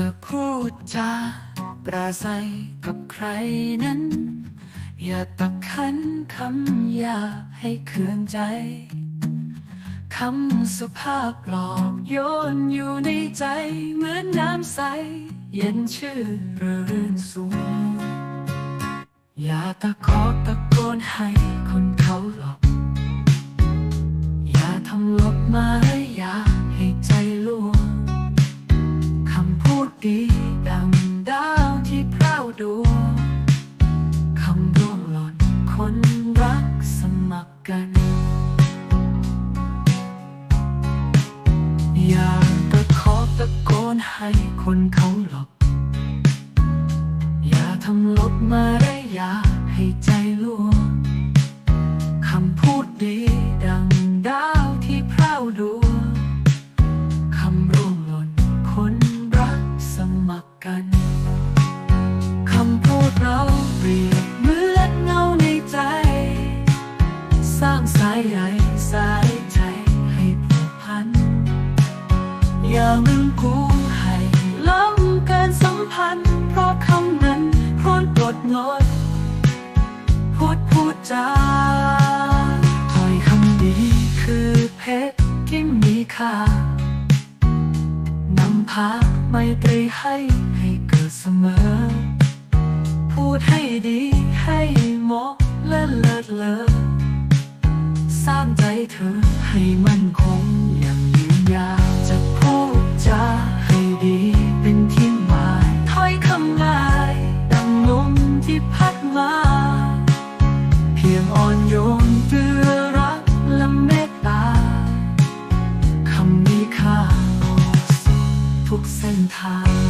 จะพูดจาปราศัยกับใครนั้น อย่าตักขันคำหยาให้เคืองใจคำสุภาพหลอกโยนอยู่ในใจ เหมือนน้ำใส เย็นชื่นรื่นสูง อย่าตะคอกตะโกนให้คนเขาหลอก อย่าทำลบมา ให้คนเขาหลอกอย่าทำลบมาได้อย่าให้ใจลวงคำพูดดีดังดาวที่พร่าวดวงคำร่วงหล่นคนรักสมัครกัน คำพูดเราเปรียบเหมือนเงาในใจ สร้างสายใยสายใจให้ผูกพัน อย่ามึงกู พัน เพราะคำนั้นพรนปลดงดพูดพูดจาถ้อยคำดีคือเพชรที่มีค่านำพาไมตรีให้ให้เกิดเสมอ พูดให้ดีให้เหมาะและเลิศเลอสร้างใจเธอให้มั่นคง ค